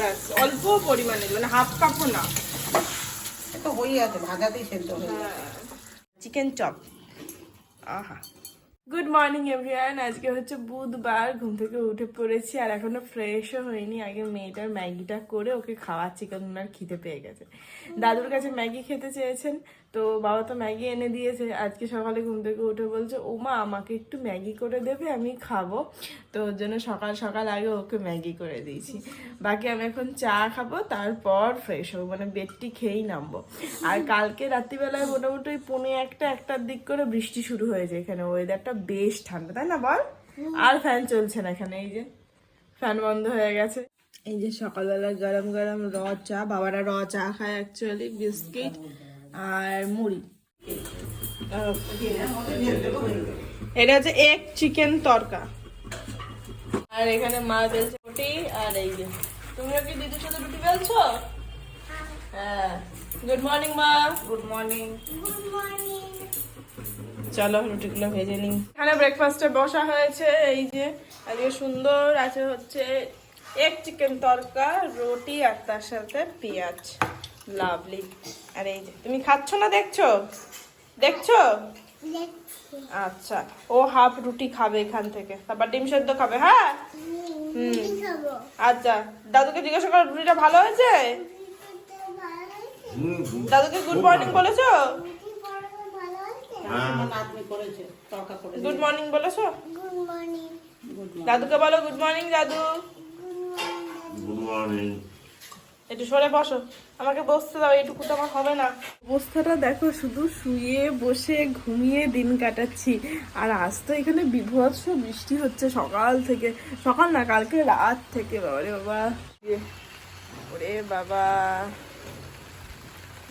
ব্যাস অল্প পরিমাণে মানে হাফ কাপও না। তো হয়ে আছে ভাজাতেই সেদ্ধ হয়ে হ্যাঁ। চিকেন চপ আহা। গুড মর্নিং এভরিওয়ান আজকে হচ্ছে বুধবার ঘুম থেকে উঠে পড়েছি আর এখনও ফ্রেশও হয়নি। আগে মেয়েটার ম্যাগিটা করে ওকে খাওয়াচ্ছি কারণ ওনার খিদে পেয়ে গেছে। দাদুর কাছে ম্যাগি খেতে চেয়েছেন তো বাবা তো ম্যাগি এনে দিয়েছে। আজকে সকালে ঘুম থেকে উঠে বলছে, ওমা, আমাকে একটু ম্যাগি করে দেবে, আমি খাব। তো ওর জন্য সকাল সকাল আগে ওকে ম্যাগি করে দিয়েছি। বাকি আমি এখন চা খাব, তারপর ফ্রেশ হব মানে বেডটি খেয়েই নামবো। আর কালকে রাত্রিবেলায় মোটামুটি ওই পৌনে একটা, একটার দিক করে বৃষ্টি শুরু হয়েছে এখানে। ওয়েদারটা বেশ ঠান্ডা, তাই না বল? আর ফ্যান চলছে না এখানে, এই যে ফ্যান বন্ধ হয়ে গেছে। এই যে সকালবেলা গরম গরম র চা, বাবারা র চা খায় অ্যাকচুয়ালি বিস্কিট। আর মুড়ি। এটা হচ্ছে এক চিকেন তরকা। আর এখানে মা বেলছে রুটি আর এই যে। তুমিও কি দিদির সাথে রুটি বেলছো? হ্যাঁ। গুড মর্নিং মা। গুড মর্নিং চলো রুটিগুলো ভেজে নিই। এখানে ব্রেকফাস্টে বসা হয়েছে এই যে। আজকে সুন্দর আছে হচ্ছে এক চিকেন তরকা রুটি আর তার সাথে পেঁয়াজ। লাভলি আর এই যে তুমি খাচ্ছ না দেখছ? দেখছ? আচ্ছা ও হাফ রুটি খাবে এখান থেকে। তারপর ডিম সেদ্ধ খাবে হ্যাঁ? হুম। আচ্ছা দাদুকে জিজ্ঞাসা করো রুটিটা ভালো হয়েছে? দাদুকে গুড মর্নিং বলেছ? গুড মর্নিং বলেছ দাদুকে বলো গুড মর্নিং দাদু। গুড মর্নিং একটু সরে বসো। আমাকে বসতে দাও এইটুকু তো আমার হবে না। অবস্থাটা দেখো শুধু শুয়ে বসে ঘুমিয়ে দিন কাটাচ্ছি। আর আজ তো এখানে বিভৎস বৃষ্টি হচ্ছে সকাল থেকে। সকাল না কালকে রাত থেকে। বাবা রে বাবা। ইয়ে, ওরে বাবা।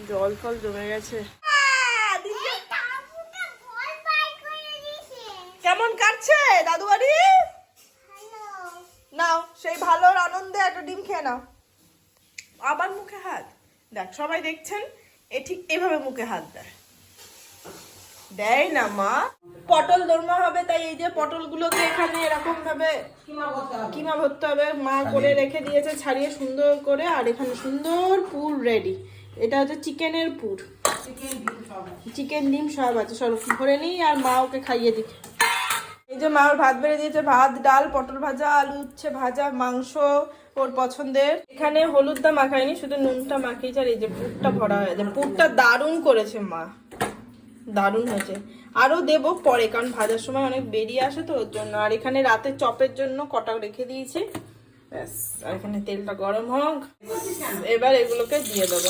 জল ফল জমে গেছে। কেমন কাটছে দাদু বাড়ি নাও সেই ভালোর আনন্দে একটা ডিম খেয়ে নাও। আবার মুখে হাত। দেখ সবাই দেখছেন? এ ঠিক এভাবে মুখে হাত দেয়। দেয় না মা। পটল দরমা হবে তাই এই যে পটলগুলোকে এখানে এরকম ভাবে কিমা ভরতে হবে। মা করে রেখে দিয়েছে ছাড়িয়ে সুন্দর করে আর এখানে সুন্দর পুর রেডি এটা হচ্ছে চিকেনের পুর। চিকেন ডিম সব আছে সব ভরে নিই আর মা ওকে খাইয়ে দিই। এই যে মা ওর ভাত বেড়ে দিয়েছে ভাত ডাল পটল ভাজা আলু উচ্ছে ভাজা মাংস ওর পছন্দের। এখানে হলুদটা মাখায়নি শুধু নুনটা মাখিয়েছে আর এই যে পুরটা ভরা হয়েছে পুরটা দারুণ করেছে মা। দারুণ হয়েছে। আরও দেবো পরে, কারণ ভাজার সময় অনেক বেরিয়ে আসে তো ওর জন্য। আর এখানে রাতে চপের জন্য কটা রেখে দিয়েছি। ব্যাস, আর এখানে তেলটা গরম হোক। এবার এগুলোকে দিয়ে দেবো।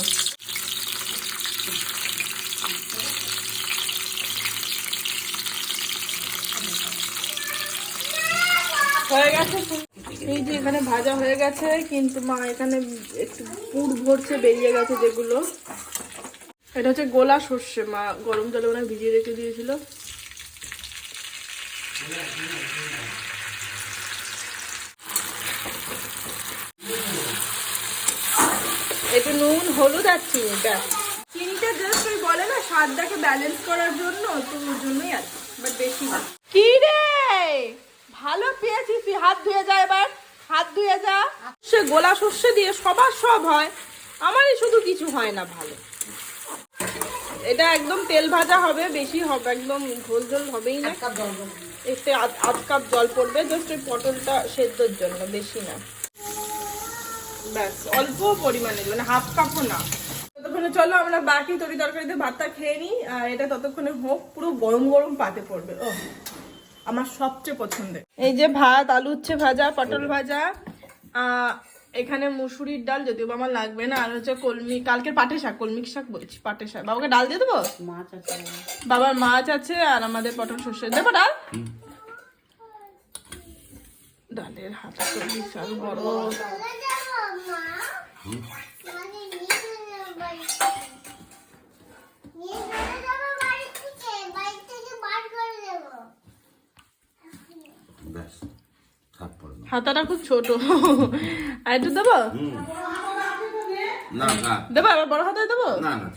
হয়ে গেছে এই যে এখানে ভাজা হয়ে গেছে, কিন্তু মা এখানে একটু পুর ভরছে, বেরিয়ে গেছে যেগুলো। এটা হচ্ছে গোলা সর্ষে, মা গরম জলে ওনার ভিজিয়ে রেখে দিয়েছিল। একটু নুন, হলুদ আর চিনি, ব্যাস। চিনিটা জাস্ট ওই বলে না, স্বাদটাকে ব্যালেন্স করার জন্য, তো ওর জন্যই আর বাট বেশি কি রে? ভালো পেয়েছিস তুই হাত ধুয়ে যা এবার হাত ধুয়ে যা। সে গোলা শস্য দিয়ে সবার সব হয় আমারই শুধু কিছু হয় না ভালো। এটা একদম তেল ভাজা হবে বেশি হবে একদম ঝোল ঝোল হবেই না। আধ আধ কাপ জল পড়বে জাস্ট ওই পটলটা সেদ্ধর জন্য বেশি না। ব্যাস অল্প পরিমাণে মানে হাফ কাপও না। ততক্ষণে চলো আমরা বাকি তরি তরকারিতে ভাতটা খেয়ে নিই আর এটা ততক্ষণে হোক পুরো গরম গরম পাতে পড়বে। ও আমার সবচেয়ে পছন্দের। এই যে ভাত আলু উচ্ছে ভাজা পটল ভাজা এখানে মুসুরির ডাল যদিও আমার লাগবে না আর হচ্ছে কলমি কালকের পাটে শাক কলমি শাক বলছি পাটে শাক। বাবাকে ডাল দিয়ে দেবো? মাছ আছে। বাবার মাছ আছে আর আমাদের পটল সর্ষে। দেবো ডাল? ডালের হাতা তো বিশাল বড়। ব্যাস থাক হাতাটা খুব ছোট। আর একটু দেবো? না না। দেবো আবার বড় হাতায় দেবো? না না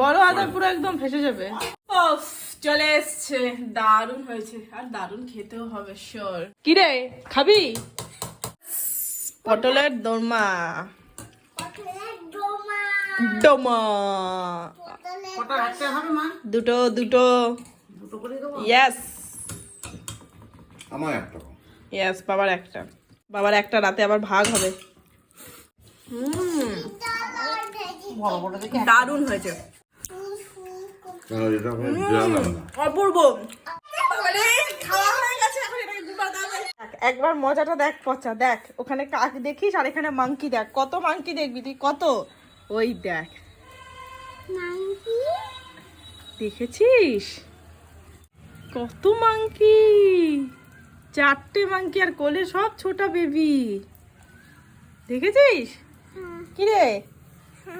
বড় হাতা পুরো একদম ফেসে যাবে। চলে এসছে। দারুণ হয়েছে। আর দারুণ খেতেও হবে শিওর কি রে খাবি? পটলের দোরমা পটলের ডোমা ডোমা পটলের কটা রাখতে হবে মা? দুটো দুটো। দুটো করে দেবো? ইয়েস আমার একটা ইয়েস বাবার একটা। বাবার একটা রাতে আবার ভাগ হবে। দারুণ হয়েছে। অপূর্ব। হয়ে একবার মজাটা দেখ পচা। দেখ ওখানে কাক দেখিস আর এখানে মাংকি দেখ। কত মাংকি দেখবি তুই কত? ওই দেখ। দেখেছিস? কত মাংকি? চারটে মাংকি আর কোলে সব ছোট বেবি দেখেছিস? কি রে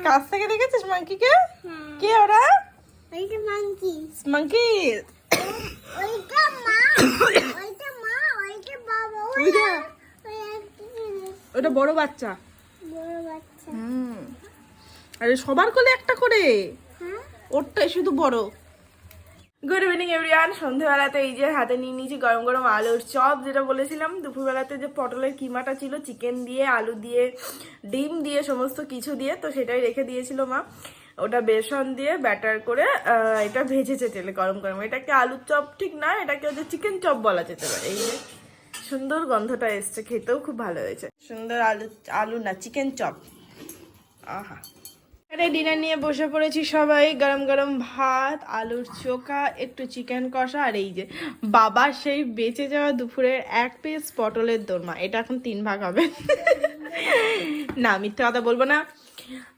কাছ থেকে দেখেছিস মাংকিকে? কে ওরা? ওইটা মাংকি। মাংকি? ওইটা মা। ওইটা মা ওইটা বাবা। ওইটা? ওটা বড় বাচ্চা। বড় বাচ্চা। হুম। আরে সবার কোলে একটা করে। হ্যাঁ? ওরটাই শুধু বড়। গুড ইভিনিং এভরিওয়ান সন্ধ্যেবেলাতে এই যে হাতে নিয়ে নিয়েছি গরম গরম আলুর চপ, যেটা বলেছিলাম দুপুরবেলাতে যে পটলের কিমাটা ছিল চিকেন দিয়ে, আলু দিয়ে, ডিম দিয়ে, সমস্ত কিছু দিয়ে, তো সেটাই রেখে দিয়েছিল মা। ওটা বেসন দিয়ে ব্যাটার করে এটা ভেজেছে তেলে গরম গরম। এটাকে আলুর চপ? ঠিক না, এটাকে হচ্ছে চিকেন চপ বলা যেতে পারে। এই যে সুন্দর গন্ধটা এসছে, খেতেও খুব ভালো হয়েছে। সুন্দর আলু আলু না চিকেন চপ। আহা। এখানে ডিনার নিয়ে বসে পড়েছি সবাই। গরম গরম ভাত আলুর চোখা একটু চিকেন কষা আর এই যে বাবা সেই বেঁচে যাওয়া দুপুরের এক পিস পটলের দোরমা। এটা এখন তিন ভাগ হবে। না মিথ্যে কথা বলব না।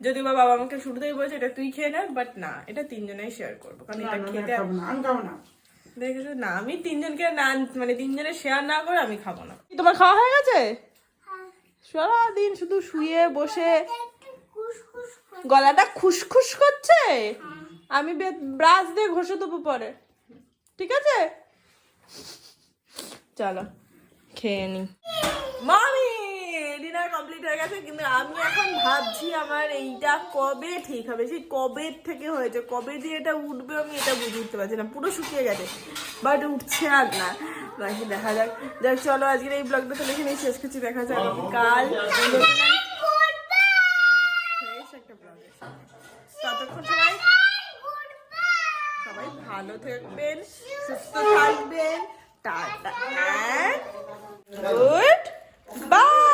যদি বা বাবা আমাকে শুরুতেই বলছে এটা তুই খেয়ে নে। বাট না এটা তিনজনেই শেয়ার করব। কারণ এটা খেতে খাব না। আমি না। দেখেছ? না আমি তিনজনকে না মানে তিনজনের শেয়ার না করে আমি খাব না। তোমার খাওয়া হয়ে গেছে? সারাদিন শুধু শুয়ে বসে গলাটা খুসখুস করছে? আমি ব্রাশ দিয়ে ঘষে দেবো পরে। ঠিক আছে? চলো, খেয়ে নি। মামি ডিনার কমপ্লিট হয়ে গেছে, কিন্তু আমি এখন ভাবছি আমার এইটা কবে ঠিক হবে? সেই কবে থেকে হয়েছে? কবে দিয়ে এটা উঠবে আমি এটা বুঝে উঠতে পারছি না। পুরো শুকিয়ে গেছে বাট উঠছে আর না। বাকি দেখা যাক। যাক, চলো, আজকের এই ব্লগটা তাহলে এখানেই শেষ করছি। দেখা যাক কাল। ততক্ষণ সবাই। সবাই ভালো থাকবেন সুস্থ থাকবেন। Tata good bye